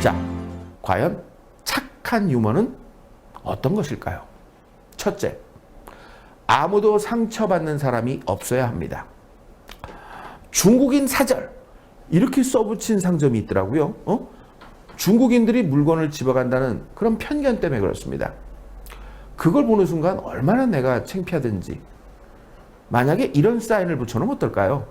자, 과연 착한 유머는 어떤 것일까요? 첫째, 아무도 상처받는 사람이 없어야 합니다. 중국인 사절 이렇게 써붙인 상점이 있더라고요. 어? 중국인들이 물건을 집어간다는 그런 편견 때문에 그렇습니다. 그걸 보는 순간 얼마나 내가 창피하든지 만약에 이런 사인을 붙여놓으면 어떨까요?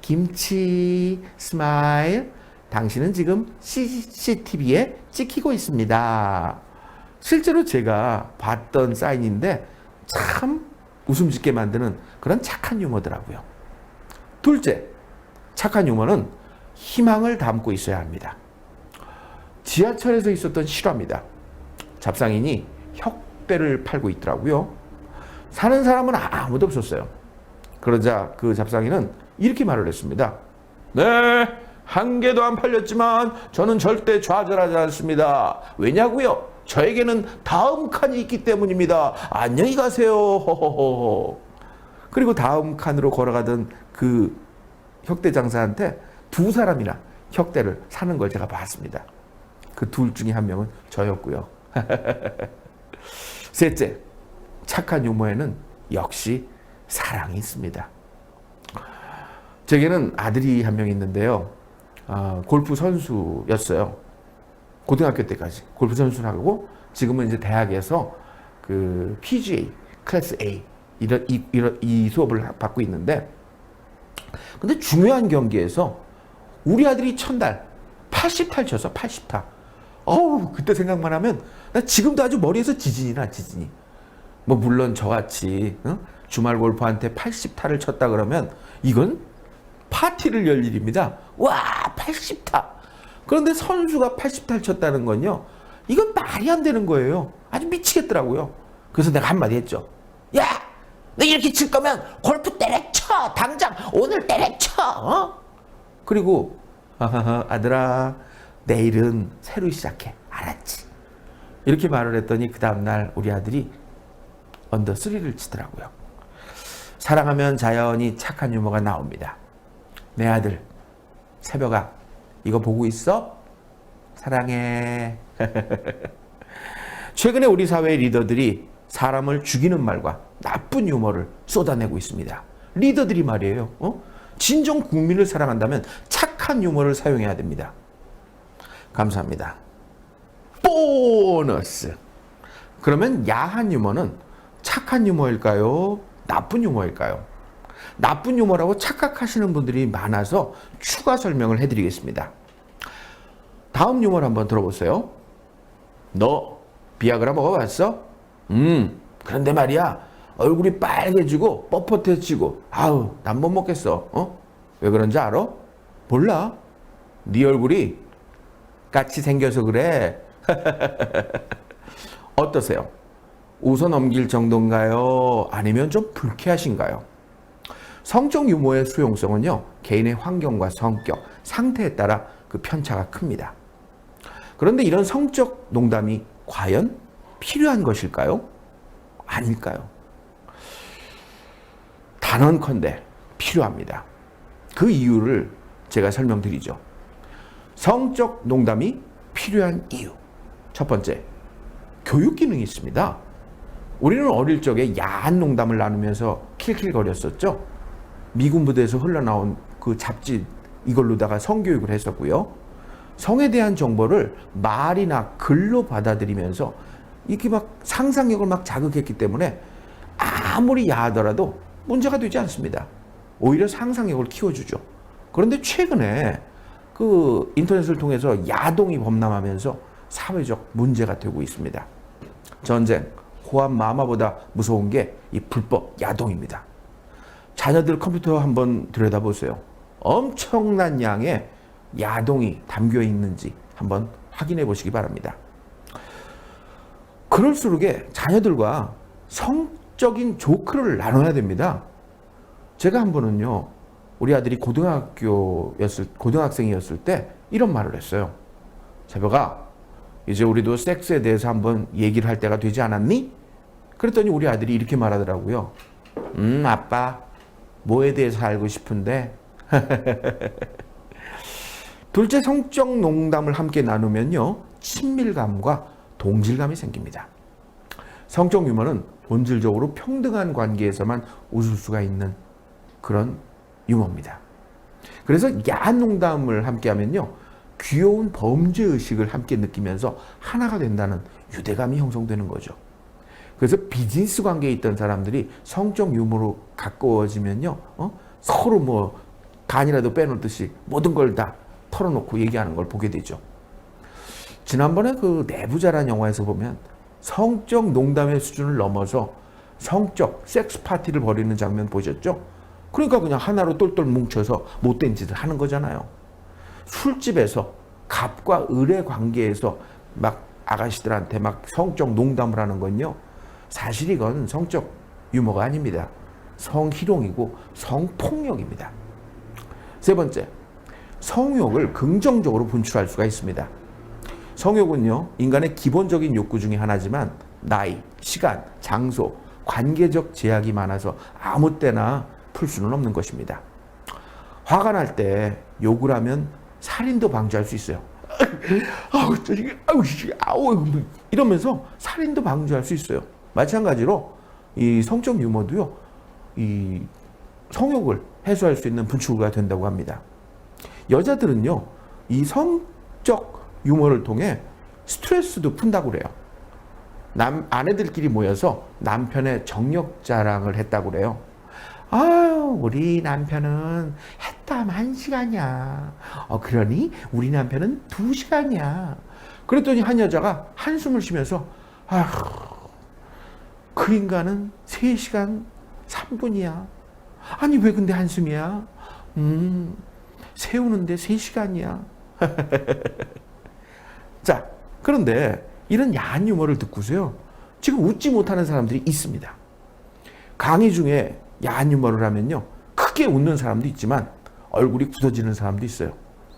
김치 스마일 당신은 지금 CCTV에 찍히고 있습니다. 실제로 제가 봤던 사인인데 참 웃음 짓게 만드는 그런 착한 유머더라고요. 둘째, 착한 유머는 희망을 담고 있어야 합니다. 지하철에서 있었던 실화입니다. 잡상인이 혁대를 팔고 있더라고요. 사는 사람은 아무도 없었어요. 그러자 그 잡상인은 이렇게 말을 했습니다. 네, 한 개도 안 팔렸지만 저는 절대 좌절하지 않습니다. 왜냐고요? 저에게는 다음 칸이 있기 때문입니다. 안녕히 가세요. 호호호. 그리고 다음 칸으로 걸어가던 그 혁대 장사한테 두 사람이나 혁대를 사는 걸 제가 봤습니다. 그 둘 중에 한 명은 저였고요. 셋째, 착한 유머에는 역시 사랑이 있습니다. 제게는 아들이 한 명 있는데요. 아, 골프 선수였어요. 고등학교 때까지 골프 선수를 하고 지금은 이제 대학에서 그 PGA 클래스 A 이런 이, 이런 이 수업을 받고 있는데 근데 중요한 경기에서 우리 아들이 첫날 80탈 쳤어 80타. 어우 그때 생각만 하면 나 지금도 아주 머리에서 지진이 나 지진이. 뭐 물론 저같이 어? 주말 골프한테 80타를 쳤다 그러면 이건 파티를 열 일입니다. 와 80타. 그런데 선수가 80타를 쳤다는 건요. 이건 말이 안 되는 거예요. 아주 미치겠더라고요. 그래서 내가 한마디 했죠. 야, 너 이렇게 칠 거면 골프 때려쳐. 당장 오늘 때려쳐. 어? 그리고 아들아 내일은 새로 시작해. 알았지? 이렇게 말을 했더니 그 다음날 우리 아들이 언더 3를 치더라고요. 사랑하면 자연히 착한 유머가 나옵니다. 내 아들 새벽아 이거 보고 있어? 사랑해. 최근에 우리 사회의 리더들이 사람을 죽이는 말과 나쁜 유머를 쏟아내고 있습니다. 리더들이 말이에요. 어? 진정 국민을 사랑한다면 착한 유머를 사용해야 됩니다. 감사합니다. 보너스. 그러면 야한 유머는 착한 유머일까요? 나쁜 유머일까요? 나쁜 유머라고 착각하시는 분들이 많아서 추가 설명을 해드리겠습니다. 다음 유머를 한번 들어보세요. 너 비아그라 먹어봤어? 음, 그런데 말이야 얼굴이 빨개지고 뻣뻣해지고 아우 난 못 먹겠어. 어? 왜 그런지 알아? 몰라. 네 얼굴이 같이 생겨서 그래. 어떠세요? 웃어 넘길 정도인가요? 아니면 좀 불쾌하신가요? 성적 유머의 수용성은요, 개인의 환경과 성격, 상태에 따라 그 편차가 큽니다. 그런데 이런 성적 농담이 과연 필요한 것일까요? 아닐까요? 단언컨대 필요합니다. 그 이유를 제가 설명드리죠. 성적 농담이 필요한 이유. 첫 번째, 교육 기능이 있습니다. 우리는 어릴 적에 야한 농담을 나누면서 킬킬거렸었죠. 미군 부대에서 흘러나온 그 잡지 이걸로다가 성교육을 했었고요. 성에 대한 정보를 말이나 글로 받아들이면서 이렇게 막 상상력을 막 자극했기 때문에 아무리 야하더라도 문제가 되지 않습니다. 오히려 상상력을 키워주죠. 그런데 최근에 그 인터넷을 통해서 야동이 범람하면서 사회적 문제가 되고 있습니다. 전쟁, 호환 마마보다 무서운 게 이 불법 야동입니다. 자녀들 컴퓨터 한번 들여다보세요. 엄청난 양의 야동이 담겨 있는지 한번 확인해 보시기 바랍니다. 그럴수록에 자녀들과 성적인 조크를 나눠야 됩니다. 제가 한 번은요, 우리 아들이 고등학교였을, 고등학생이었을 때 이런 말을 했어요. 새벽아, 이제 우리도 섹스에 대해서 한번 얘기를 할 때가 되지 않았니? 그랬더니 우리 아들이 이렇게 말하더라고요. 음, 아빠, 뭐에 대해서 알고 싶은데? 둘째 성적 농담을 함께 나누면요. 친밀감과 동질감이 생깁니다. 성적 유머는 본질적으로 평등한 관계에서만 웃을 수가 있는 그런 유머입니다. 그래서 야한 농담을 함께 하면요. 귀여운 범죄 의식을 함께 느끼면서 하나가 된다는 유대감이 형성되는 거죠. 그래서 비즈니스 관계에 있던 사람들이 성적 유머로 가까워지면요. 어? 서로 뭐 간이라도 빼놓듯이 모든 걸 다 털어놓고 얘기하는 걸 보게 되죠. 지난번에 그 내부자란 영화에서 보면 성적 농담의 수준을 넘어서 성적 섹스 파티를 벌이는 장면 보셨죠? 그러니까 그냥 하나로 똘똘 뭉쳐서 못된 짓을 하는 거잖아요. 술집에서 갑과 을의 관계에서 막 아가씨들한테 막 성적 농담을 하는 건요. 사실 이건 성적 유머가 아닙니다. 성희롱이고 성폭력입니다. 세 번째, 성욕을 긍정적으로 분출할 수가 있습니다. 성욕은요, 인간의 기본적인 욕구 중에 하나지만 나이, 시간, 장소, 관계적 제약이 많아서 아무 때나 풀 수는 없는 것입니다. 화가 날 때 욕을 하면 살인도 방지할 수 있어요. 아우, 저 이게, 아우, 씨, 아우, 뭐 이러면서 살인도 방지할 수 있어요. 마찬가지로 이 성적 유머도요, 이 성욕을 해소할 수 있는 분출구가 된다고 합니다. 여자들은요, 이 성적 유머를 통해 스트레스도 푼다고 그래요. 남, 아내들끼리 모여서 남편의 정력 자랑을 했다고 그래요. 아유, 우리 남편은 했담 한 시간이야. 어, 그러니 우리 남편은 두 시간이야. 그랬더니 한 여자가 한숨을 쉬면서, 아휴, 그 인간은 세 시간 3분이야. 아니, 왜 근데 한숨이야? 음, 세우는데 세 시간이야. 자, 그런데 이런 야한 유머를 듣고서요. 지금 웃지 못하는 사람들이 있습니다. 강의 중에 야한 유머를 하면요. 크게 웃는 사람도 있지만 얼굴이 굳어지는 사람도 있어요.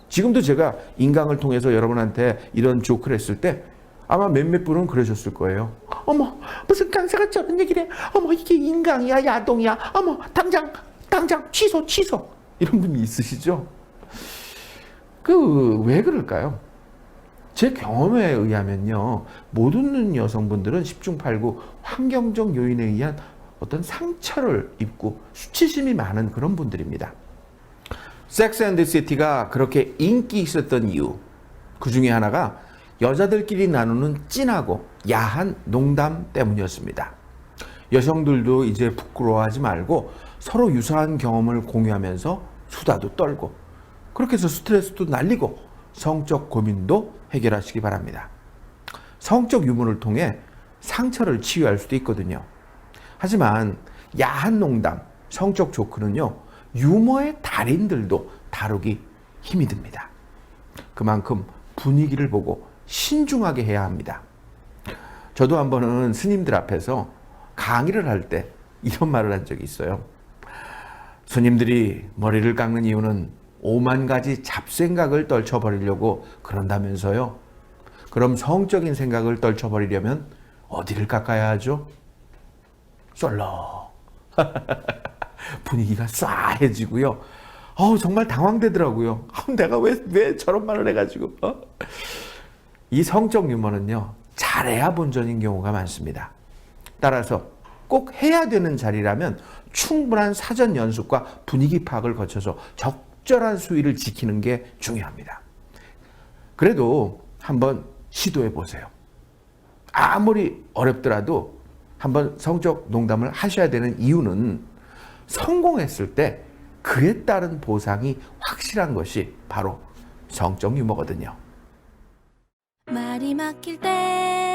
지금도 제가 인강을 통해서 여러분한테 이런 조크를 했을 때 아마 몇몇 분은 그러셨을 거예요. 어머, 무슨 강사가 저런 얘기를 해. 어머, 이게 인강이야, 야동이야. 어머, 당장, 당장 취소, 취소. 이런 분이 있으시죠? 그, 왜 그럴까요? 제 경험에 의하면요, 못 웃는 여성분들은 10중 8구 환경적 요인에 의한 어떤 상처를 입고 수치심이 많은 그런 분들입니다. 섹스 앤드 시티가 그렇게 인기 있었던 이유, 그 중에 하나가 여자들끼리 나누는 찐하고 야한 농담 때문이었습니다. 여성들도 이제 부끄러워하지 말고 서로 유사한 경험을 공유하면서 수다도 떨고 그렇게 해서 스트레스도 날리고 성적 고민도 해결하시기 바랍니다. 성적 유머를 통해 상처를 치유할 수도 있거든요. 하지만 야한 농담, 성적 조크는요, 유머의 달인들도 다루기 힘이 듭니다. 그만큼 분위기를 보고 신중하게 해야 합니다. 저도 한 번은 스님들 앞에서 강의를 할 때 이런 말을 한 적이 있어요. 스님들이 머리를 깎는 이유는 오만 가지 잡생각을 떨쳐버리려고 그런다면서요. 그럼 성적인 생각을 떨쳐버리려면 어디를 깎아야 하죠? 썰렁. 분위기가 싸해지고요. 어 정말 당황되더라고요. 아, 내가 왜, 왜 저런 말을 해가지고. 어? 이 성적 유머는요, 잘해야 본전인 경우가 많습니다. 따라서 꼭 해야 되는 자리라면 충분한 사전 연습과 분위기 파악을 거쳐서 적절한 수위를 지키는 게 중요합니다. 그래도 한번 시도해 보세요. 아무리 어렵더라도 한번 성적 농담을 하셔야 되는 이유는 성공했을 때 그에 따른 보상이 확실한 것이 바로 성적 유머거든요. 말이 막힐 때